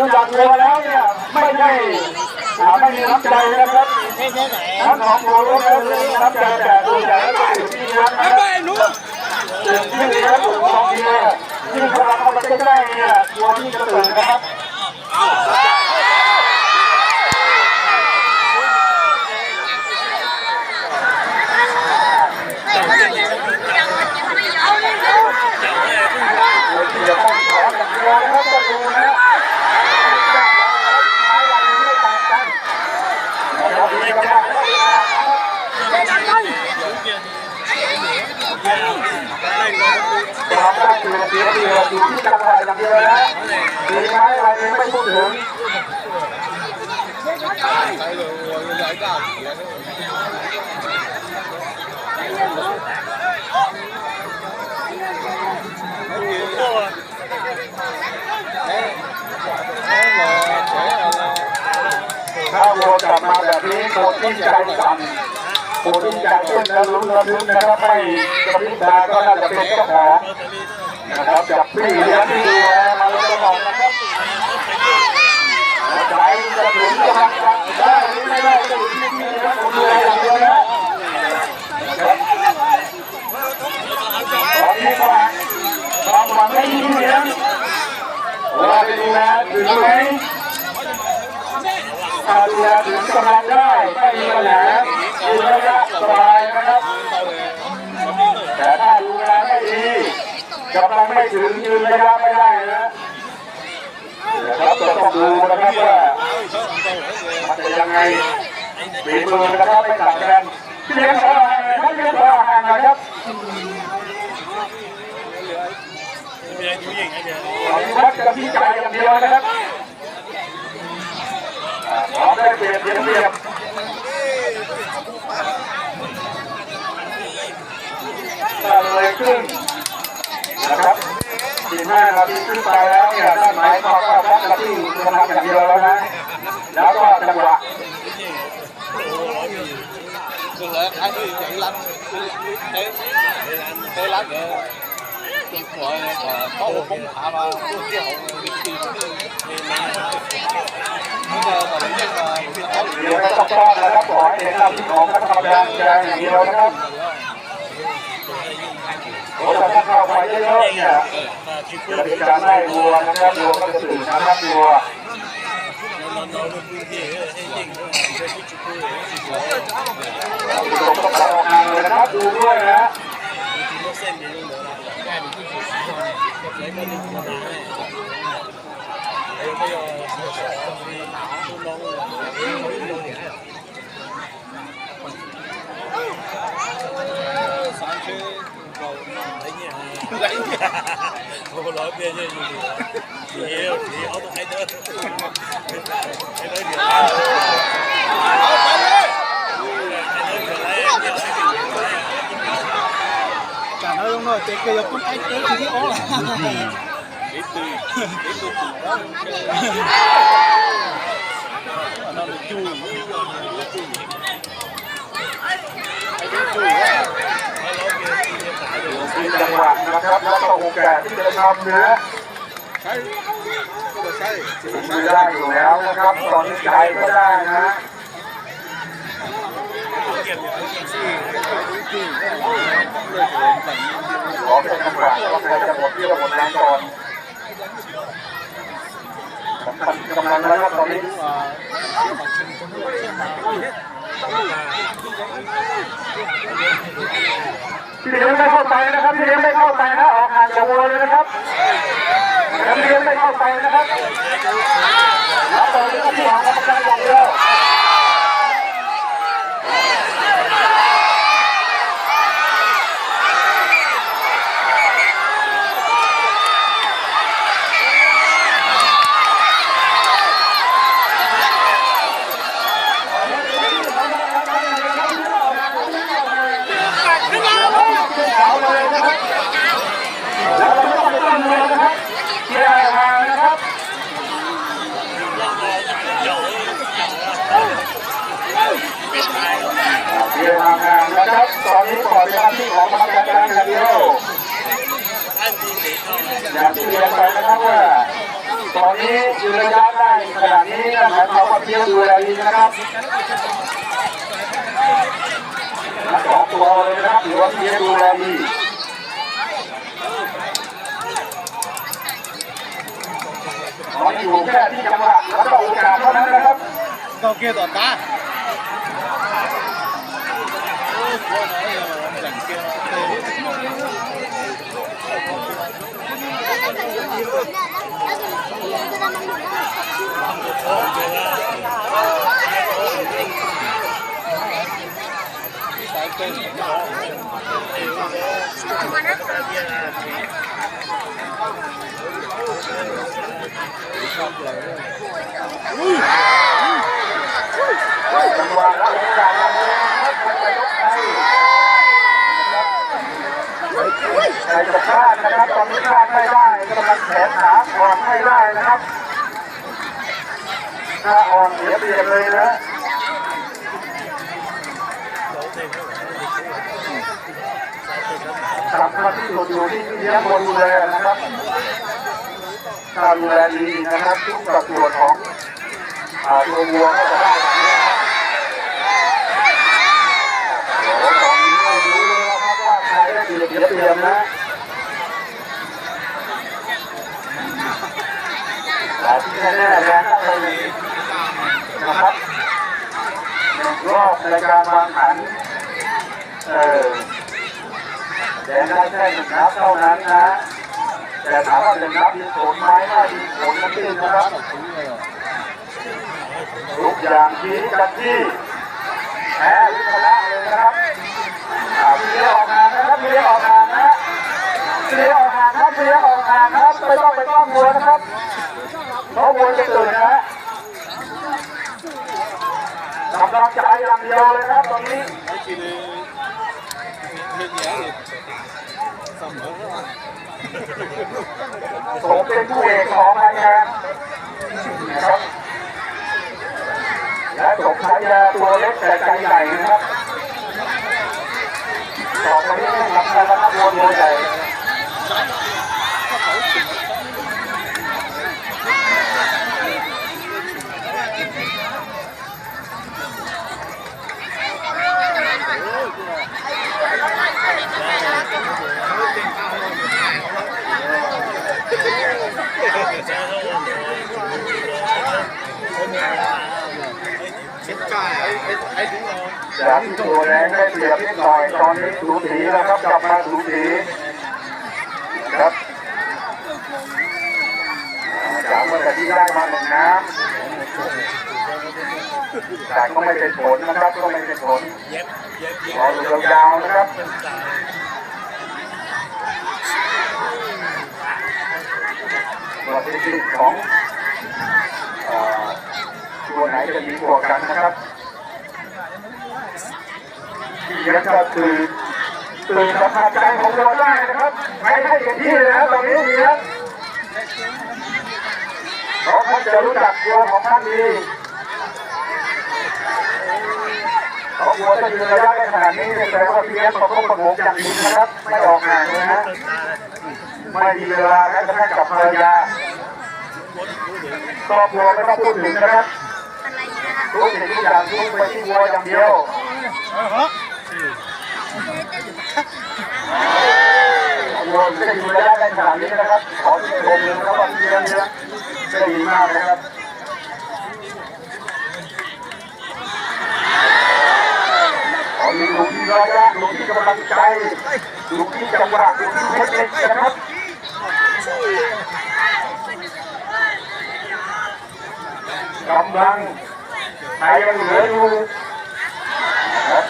อ่อสังเกตดูจากวัวแล้วเนี่ยไม่ได้อ่ไม่มีน้ำใจนะครับทั้งของวัวและน้ำใจแต่ดูจากแล้วก็อยู่ที่เลี้ยงนะครับสิ่งที่เลี้ยงผมมองดีเลยยิ่งพลังเข้ามาใกล้ๆเนี่ยวัวที่จะตื่นนะครับ เดี๋ยวต้องขอจากวัวนะครับจะดูนะท้ายวันนี้ไม่ต่างกันนะครับนี่ก็ได้ครับได้คือเสียดี อยู่ที่จังหวัดอย่างเดียวนะดีไหมอะไรนี้ไม่พูดถึงถ้าวัวกลับมาแบบนี้โคตรที่ใจสั่นโคตรที่ใจเต้นและลุ้นระทึกนะครับไม่กระพริบตาก็น่าจะเป็นเจ้าของ นะครับจับพี่เลี้ยงที่ดูแลมาตลอดนะครับใจจะถึงจะมาได้หรือไม่ได้ก็อยู่ที่พี่เลี้ยงดูแลอย่างเดียวนะตอนนี้ก็ความหวังให้พี่เลี้ยว่าไปดูแลถึงไหมถ้าดูแลถึงกำลังได้ไม่มีปัญหาดูระยะสบายนะครับแต่ถ้าดูแลไม่ดี กำลังไม่ถึงยืนระยะไม่ได้นะนะครับต้องดูนะครับว่ามันจะยังไงฝีมือนะครับไม่ต่างกันเลี้ยงขอห่างหน่อยท่เลี้ยงขอห่างหน่อยครับขอวัดกันที่ใจอย่างเดียวนะครับพร้อได้เปรียบเปรียบเลยขึ้น สี่ห้านาทีขึ้นไปแล้วเนี่ยด้านหมายความว่าวัดกันที่กำลังอย่างเดียวแล้วนะ แล้วก็จังหวะ Thường là hai người chạy lăn Thế Thế lăn rồi Rồi có một bóng hạ mà Cái hậu đi tìm Bây giờ mà lấy chân mà เดี๋ยวไม่ต้องป้อนนะครับขอให้เห็นหน้าที่ของนักกรรมการแดงอย่างเดียวนะครับ โอ้แต่ถ้าเข้าไปเยอะๆเนี่ยจะเป็นการได้วัวนะครับวัวก็จะตื่นนะครับวัวผมต้องขอทางเลยนะครับดูด้วยนะ sáng chứ cầu đánh nhà đánh nhà không nói bia như gì nhiều thì ông hay nữa hay nói nhiều Trời ơi ông ơi, cái kia cũng ấy tới thì ố là. Đến từ đến từ đó. Nó được chui, nó được chui. Nó được chui. จังหวะนะครับแล้วก็โอกาสที่จะทำเนื้อใช่ไม่ใช่ได้อยู่แล้วนะครับตอนนี้ใจก็ได้นะขอเป็นจังหวะว่าใครจะหมดเรี่ยวหมดแรงก่อนกำลังแล้วครับตอนนี้ พี่เลี้ยงไม่เข้าไปนะครับพี่เลี้ยงไม่เข้าไปนะออกห่างจากวัวเลยนะครับพี่เลี้ยงไม่เข้าไปนะครับแล้วตอนนี้ก็ที่หางกรรมการอย่างเดียว เรียนทางงานนะครับ ตอนนี้ปล่อยเป็นหน้าที่ของกรรมการการอย่างเดียว ท่านที่เด็กเข้ามา อย่างที่เรียนไปนะครับว่าตอนนี้อยืนระยะได้ขนาดนี้นั่นหมายความว่าเพียงดูแลดีนะครับทั้งสองตัวเลยนะครับถือว่าเพียงดูแลดีขออยู่แค่ที่จังหวะแล้วก็โอกาสเท่านั้นนะครับ Cầu kia tỏ ta. จังหวะและ โอกาสอย่างนี้นะครับใครจะยกให้ ใครจะพลาดนะครับตอนนี้พลาดไม่ได้กำลังแขนขาอ่อนไม่ได้นะครับถ้าอ่อนเสียเปรียบเลยนะสำคัญที่สุดอยู่ที่เลี้ยงคนดูแลนะครับถ้าดูแลดีนะครับทุกสัดส่วนของตัววัวก็จะได้แบบนี้นะครับโอ้โหตอนนี้ไม่รู้เลยนะครับว่าใครได้ เปรียบเสียเปรียบนะแต่ที่แน่ๆแล้วก็เลยนะครับรอบในการวางขัน เออแต่ได้แค่หนึ่งนัดเท่านั้นนะ แต่ถามว่าหนึ่งนัดมีผลไหมถ้ามีผลนั่นเองนะครับทุกอย่างชี้กันที่แพ้หรือชนะเลยนะครับอ่าพี่เลี้ยงออกงา นนะครับพี่เลี้ยงออกงานนะพี่เลี้ยงออกงานครับพี่เลี้ยงออกงานนะครับไม่ต้องไปต้องวัวนะครับเพราะวัวจะตื่นนะฮะกำลังใจอย่างเดียวเลยนะครับตอนนี้ผมเป็นผู้เอกของรายงานนะครับและสมชายาตัวเล็กแต่ใจใหญ่นะครับ ต่อไปนี้ทำการรับวัวตัวใหญ่ จากที่ตัวแรงได้เปรียบนิดหน่อยตอนนี้สูสีแล้วครับกลับมาสูสีครับอ่าจากเมื่อกี้ได้มาหนึ่งน้ำแต่ก็ไม่เป็นผลนะครับก็ไม่เป็นผลรออยู่ยาวๆนะครับเป็นตายตัวที่สิบของตัวไหนจะมีบวกกันนะครับ ที่เยอะก็คือตื่นสัมผัสใจของเราได้นะครับไม่ให้เต็มที่เลยนะตรงนี้เนียเพราะท่านจะรู้จักตัวของท่านดีเพราะวัวจะยืนระยะได้ขนาดนี้แสดงว่าพี่เลี้ยงเขาต้องประงมอย่างดีนะครับ ไม่ออกห่างเลยนะไม่มีเวลาแม้กระทั่งกับภรรยาครอบครัวไม่ต้องพูดถึงนะครับทุกสิ่งทุกอย่างทุกไปที่วัวอย่างเดียว วัวจะอยู่ระยะได้ขนาดนี้นะครับ ขอชื่นชมเลยนะครับว่าที่เลี้ยงเลี้ยงได้ดีมากเลยครับขอมีดูที่ระยะดูที่กำลังใจดูที่จังหวะดูที่เทคนิคนะครับกำลังใครยังเหลืออยู่นะครับ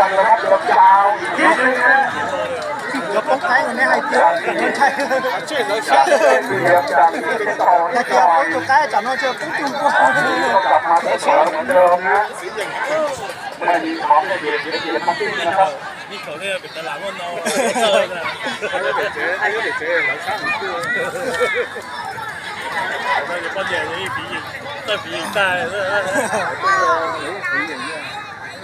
กันนะครับยวๆอีกนิดนึงนะ Nó bóng cái này hay chưa? Nó chạy. Chuyện nó จากเสียบจากนี้เป็นต่อ Nhà ที่ kia ต่อย bóng cho cái chẳng nó chưa cũng chung ก็ qua. กลับมาเป็นต่อเหมือนเดิมนะไม่มีของเบียดเบียดเบียดทั้งสิ้นนะครับนี่เขาเนี่ยเป็นตลาดว่าน้องเจอนะ Ai có thể chơi, ai có thể chơi, nó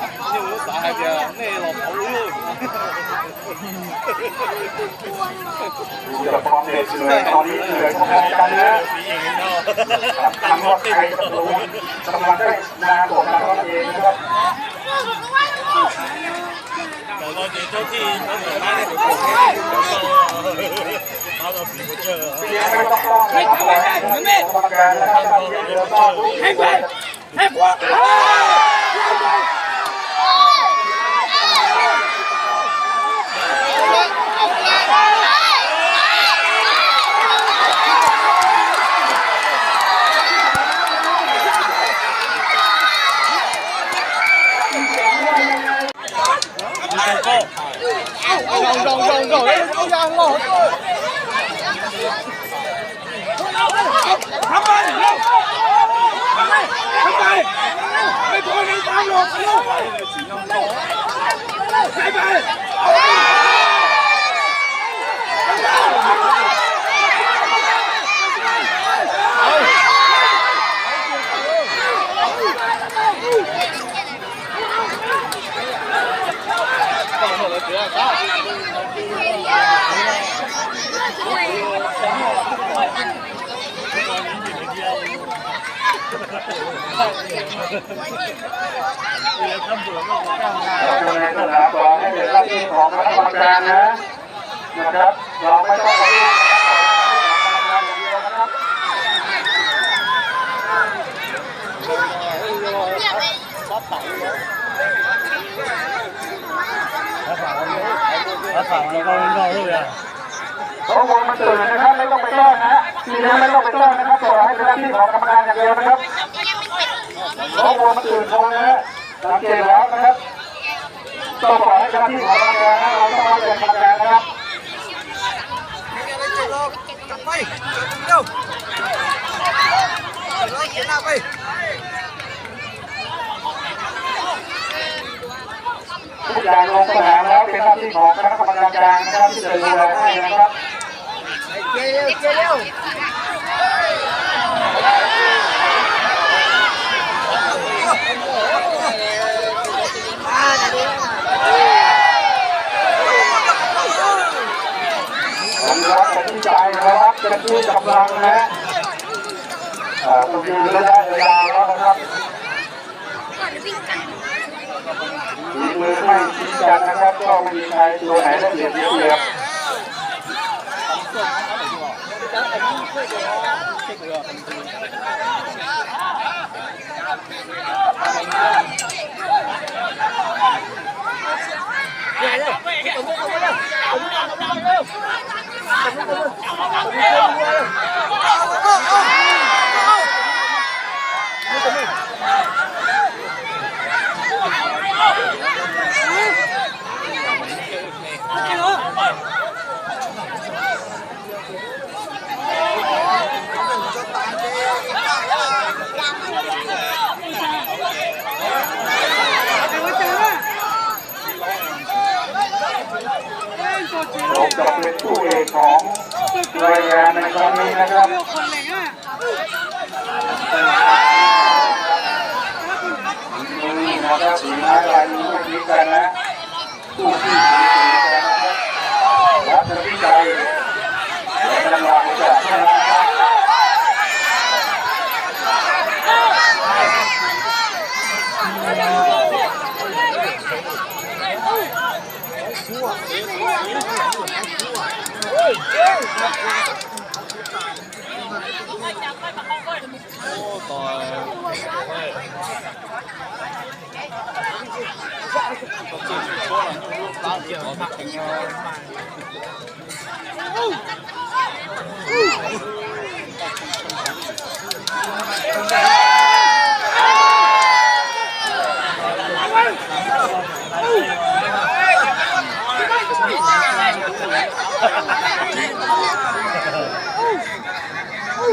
นะครับตอนนี้ขอที่จะพุ่งขอที่จะลงจังหวะและโอกาสอย่างเดียวนะครับดูจากควา มเหน็ดเหนื่อยตอนนี้เหนื่อยพอๆ ดูแลสถาบันให้เป็นหน้าที่ของคณะกรรมการนะนะครับเราไม่ต้องไปยุ่งนะครับเนี่ยไป แล้วถามมัก็มันก็รู้อย่างโอ้โหมันตื่นนะครับไม่ต้องไปต้อนนะฮะทีนี้ไม่ต้องไปต้อนนะครับปล่อยให้เป็นหน้าที่ของกรรมการอย่างเดียวนะครับโอ้โหมันตื่นโงนะฮะสังเกตแล้วนะครับต้องปล่อยให้เจ้าหน้าที่ของกรรมการนะเราต้องรับเป็นกรรมการนะครับไปเร็วเร็วเขียนหน้าไป ทุกอย่างลงสนามแล้วเป็นหน้าที่ของคณะกรรมการกลางนะครับที่จะดูแลให้นะครับผมรักผมใจนะครับจะช่วยกำลังนะฮะต้องยืนระยะยาวแล้วนะครับ ฝีมือไม่ชี้กันนะครับก็ไม่มีใครตัวไหนได้เปรียบเสียเปรียบ ผมจะเป็นผู้เอกของ รายงานในครั้งนี้นะครับนี่นะครับสีไม้ลายมือไม่ทิ้งกันนะ Ha ha ha!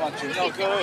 mà chuyển giao cơ.